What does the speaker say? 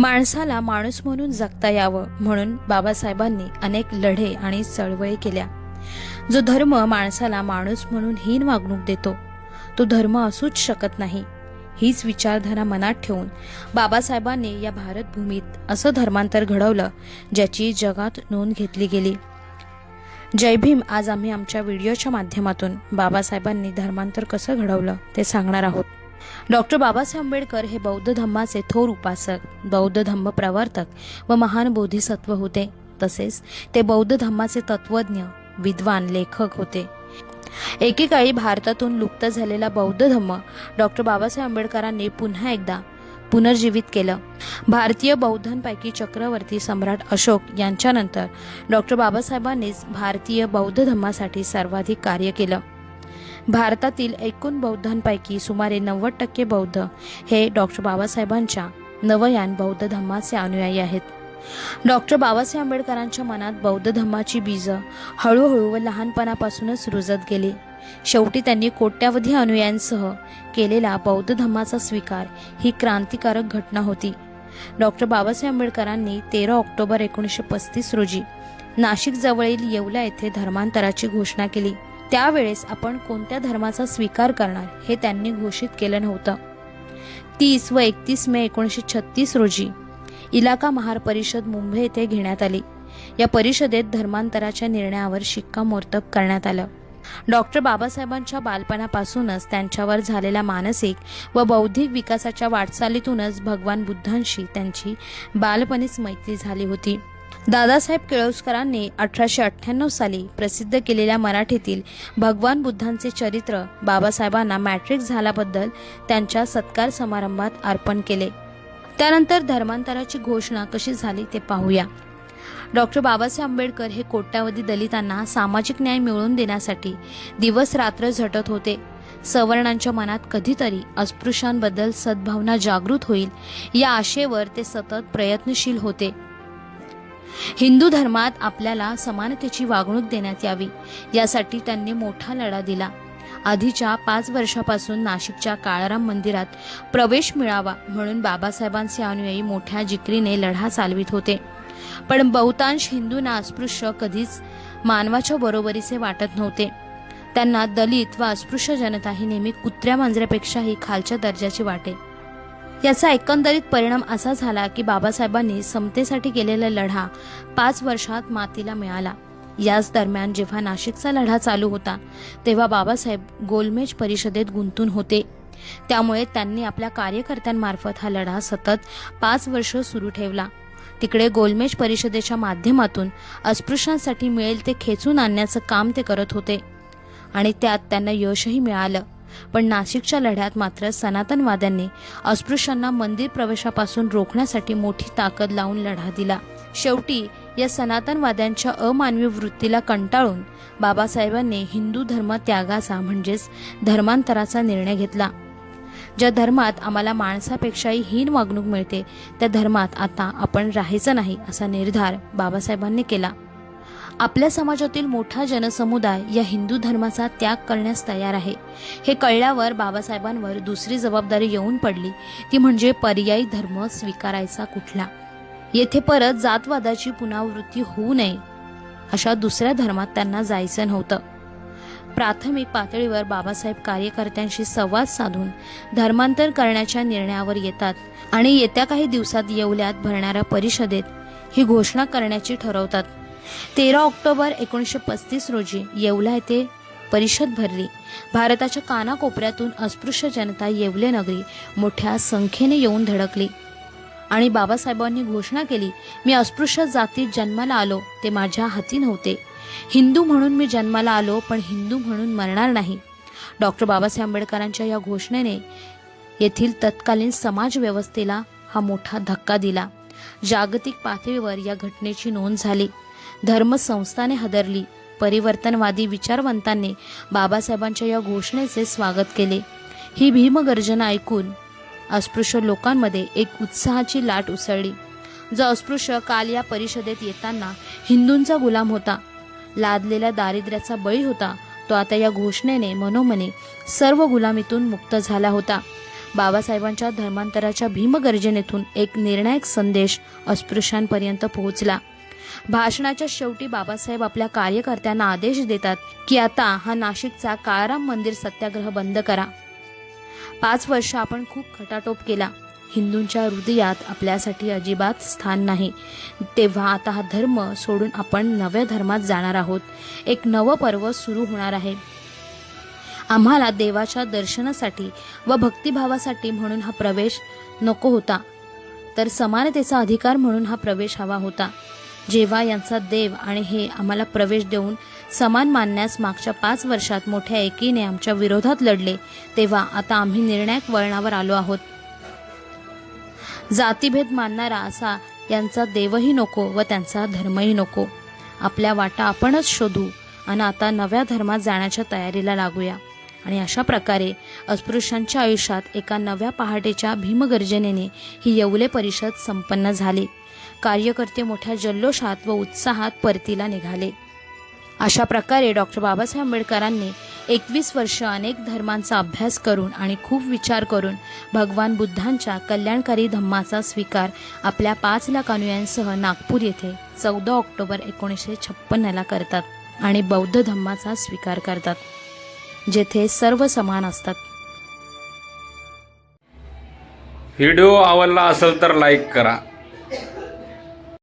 माणसाला माणूस म्हणून जगता यावं म्हणून बाबासाहेबांनी अनेक लढे आणि चळवळी केल्या. जो धर्म माणसाला माणूस म्हणून हीन वागणूक देतो तो धर्म असूच शकत नाही. हीच विचारधारा मनात ठेवून बाबासाहेबांनी या भारतभूमीत असं धर्मांतर घडवलं ज्याची जगात नोंद घेतली गेली. जय भीम आज आम्ही आमच्या व्हिडिओच्या माध्यमातून बाबासाहेबांनी धर्मांतर कसं घडवलं ते सांगणार आहोत. डॉक्टर बाबासाहेब आंबेडकर हे बौद्ध धम्माचे थोर उपासक बौद्ध धम्म प्रवर्तक व महान बोधिसत्व होते. तसेच ते बौद्ध धम्माचे तत्वज्ञ विद्वान लेखक होते. एकेकाळी भारतातून लुप्त झालेला बौद्ध धम्म डॉक्टर बाबासाहेब आंबेडकरांनी पुन्हा एकदा पुनर्जीवित केलं. भारतीय बौद्धांपैकी चक्रवर्ती सम्राट अशोक यांच्यानंतर डॉक्टर बाबासाहेबांनीच भारतीय बौद्ध धम्मासाठी सर्वाधिक कार्य केलं. भारतातील एकूण बौद्धांपैकी सुमारे नव्वद टक्के बौद्ध हे डॉक्टर बाबासाहेबांच्या नवयान बौद्ध धम्माचे अनुयायी आहेत. डॉक्टर बाबासाहेब आंबेडकरांच्या मनात बौद्ध धम्माची बीजं हळूहळू व लहानपणापासूनच रुजत गेली. शेवटी त्यांनी कोट्यावधी अनुयायांसह केलेला बौद्ध धम्माचा स्वीकार ही क्रांतिकारक घटना होती. डॉक्टर बाबासाहेब आंबेडकरांनी तेरा ऑक्टोबर एकोणीसशे पस्तीस रोजी नाशिक जवळील येवला येथे धर्मांतराची घोषणा केली. त्यावेळेस आपण कोणत्या धर्माचा स्वीकार करणार हे त्यांनी घोषित केलं नव्हतं. तीस व एकतीस मे एकोणीसशे छत्तीस रोजी इलाका महार परिषद मुंबई येथे घेण्यात आली. या परिषदेत धर्मांतराच्या निर्णयावर शिक्कामोर्तब करण्यात आलं. डॉक्टर बाबासाहेबांच्या बालपणापासूनच त्यांच्यावर झालेल्या मानसिक व बौद्धिक विकासाच्या वाटचालीतूनच भगवान बुद्धांशी त्यांची बालपणीच मैत्री झाली होती. दादासाहेब केळुसकरांनी अठराशे अठ्ठ्याण्णव साली प्रसिद्ध केलेल्या मराठीतील भगवान बुद्धांचे चरित्र बाबासाहेबांना मॅट्रिक झाल्याबद्दल त्यांच्या सत्कार समारंभात अर्पण केले. त्यानंतर धर्मांतराची घोषणा कशी झाली ते पाहूया. डॉक्टर बाबासाहेब आंबेडकर हे कोट्यावधी दलितांना सामाजिक न्याय मिळवून देण्यासाठी दिवस रात्र झटत होते. सवर्णांच्या मनात कधीतरी अस्पृश्यांबद्दल सद्भावना जागृत होईल या आशेवर ते सतत प्रयत्नशील होते. हिंदू धर्मात आपल्याला समानतेची वागणूक देण्यात यावी. यासाठी त्यांनी मोठा लढा दिला. आधीच्या पाच वर्षापासून नाशिकच्या काळाराम मंदिरात प्रवेश मिळावा म्हणून बाबासाहेबांचे अनुयायी मोठ्या जिकरीने लढा चालवित होते. पण बहुतांश हिंदूंना अस्पृश्य कधीच मानवाच्या बरोबरीचे वाटत नव्हते. त्यांना दलित व अस्पृश्य जनता ही नेहमी कुत्र्या मांजऱ्यापेक्षाही खालच्या दर्जाची वाटे. याचा एकंदरीत परिणाम असा झाला की बाबासाहेबांनी समतेसाठी केलेला लढा पाच वर्षात मातीला मिळाला. याच दरम्यान जेव्हा नाशिकचा लढा चालू होता तेव्हा बाबासाहेब गोलमेज परिषदेत गुंतून होते. त्यामुळे त्यांनी आपल्या कार्यकर्त्यांमार्फत हा लढा सतत पाच वर्ष सुरू ठेवला. तिकडे गोलमेज परिषदेच्या माध्यमातून अस्पृश्यांसाठी मिळेल ते खेचून आणण्याचं काम ते करत होते. आणि त्यात त्यांना यशही मिळालं. पण नाशिकच्या लढ्यात मात्र सनातनवाद्यांनी अस्पृश्यांना मंदिर प्रवेशापासून रोखण्यासाठी मोठी ताकद लावून लढा दिला. शेवटी या सनातनवाद्यांच्या अमानवी वृत्तीला कंटाळून बाबासाहेबांनी हिंदू धर्म त्यागाचा म्हणजेच धर्मांतराचा निर्णय घेतला. ज्या धर्मात आम्हाला माणसापेक्षाही हीन वागणूक मिळते त्या धर्मात आता आपण राहायचं नाही असा निर्धार बाबासाहेबांनी केला. आपल्या समाजातील मोठा जनसमुदाय या हिंदू धर्माचा त्याग करण्यास तयार आहे. हे कळल्यावर बाबासाहेबांवर दुसरी जबाबदारी येऊन पडली. ती म्हणजे पर्यायी धर्म स्वीकारायचा कुठला. येथे परत जातवादाची पुनरावृत्ती होऊ नये अशा दुसऱ्या धर्मात त्यांना जायचं नव्हतं. प्राथमिक पातळीवर बाबासाहेब कार्यकर्त्यांशी संवाद साधून धर्मांतर करण्याच्या निर्णयावर येतात आणि येत्या काही दिवसात येवल्यात भरणाऱ्या परिषदेत ही घोषणा करण्याची ठरवतात. तेरा ऑक्टोबर एकोणीसशे पस्तीस रोजी येवला येथे परिषद भरली. भारताच्या कानाकोपऱ्यातून अस्पृश्य जनता येवले नगरी मोठ्या संख्येने येऊन धडकली. आणि बाबासाहेबांनी घोषणा केली मी अस्पृश्य जातीत जन्माला आलो ते माझ्या हाती नव्हते. हिंदू म्हणून मी जन्माला आलो पण हिंदू म्हणून मरणार नाही. डॉक्टर बाबासाहेब आंबेडकरांच्या या घोषणेने येथील तत्कालीन समाजव्यवस्थेला हा मोठा धक्का दिला. जागतिक पातळीवर या घटनेची नोंद झाली. धर्मसंस्थाने हदरली. परिवर्तनवादी विचारवंतांनी बाबासाहेबांच्या या घोषणेचे स्वागत केले. ही भीमगर्जना ऐकून अस्पृश्य लोकांमध्ये एक उत्साहाची लाट उसळली. जो अस्पृश्य काल या परिषदेत येताना हिंदूंचा गुलाम होता. लादलेल्या दारिद्र्याचा बळी होता. तो आता या घोषणेने मनोमने सर्व गुलामीतून मुक्त झाला होता. बाबासाहेबांच्या धर्मांतराच्या भीमगर्जनेतून एक निर्णायक संदेश अस्पृश्यांपर्यंत पोहोचला. भाषणाच्या शेवटी बाबासाहेब आपल्या कार्यकर्त्यांना आदेश देतात की आता हा नाशिकचा काळाराम मंदिर सत्याग्रह बंद करा. पाच वर्ष आपण खूप खटाटोप केला. हिंदूंच्या हृदयात आपल्यासाठी अजिबात स्थान नाही. तेव्हा आता हा धर्म सोडून आपण नव्या धर्मात जाणार आहोत. एक नवं पर्व सुरू होणार आहे. आम्हाला देवाच्या दर्शनासाठी व भक्तिभावासाठी म्हणून हा प्रवेश नको होता. तर समानतेचा अधिकार म्हणून हा प्रवेश हवा होता. जेव्हा यांचा देव आणि हे आम्हाला प्रवेश देऊन समान मानण्यास मागच्या पाच वर्षात मोठ्या एकीने आमच्या विरोधात लढले तेव्हा आता आम्ही निर्णायक वळणावर आलो आहोत. जातीभेद मानणारा असा यांचा देवही नको व त्यांचा धर्मही नको. आपल्या वाटा आपणच शोधू आणि आता नव्या धर्मात जाण्याच्या तयारीला लागूया. आणि अशा प्रकारे अस्पृश्यांच्या आयुष्यात एका नव्या पहाटेच्या भीमगर्जनेने ही येवले परिषद संपन्न झाली. कार्यकर्ते मोठ्या जल्लोषात व उत्साहात परतीला निघाले. अशा प्रकारे डॉक्टर बाबासाहेब आंबेडकरांनी एकवीस वर्ष अनेक धर्मांचा अभ्यास करून आणि खूप विचार करून भगवान बुद्धांच्या कल्याणकारी धम्माचा स्वीकार आपल्या पाच लाख अनुयांसह नागपूर येथे चौदा ऑक्टोबर एकोणीसशे छप्पन्नला करतात आणि बौद्ध धम्माचा स्वीकार करतात जेथे सर्व समान असतात. व्हिडिओ आवडला असेल तर लाईक करा.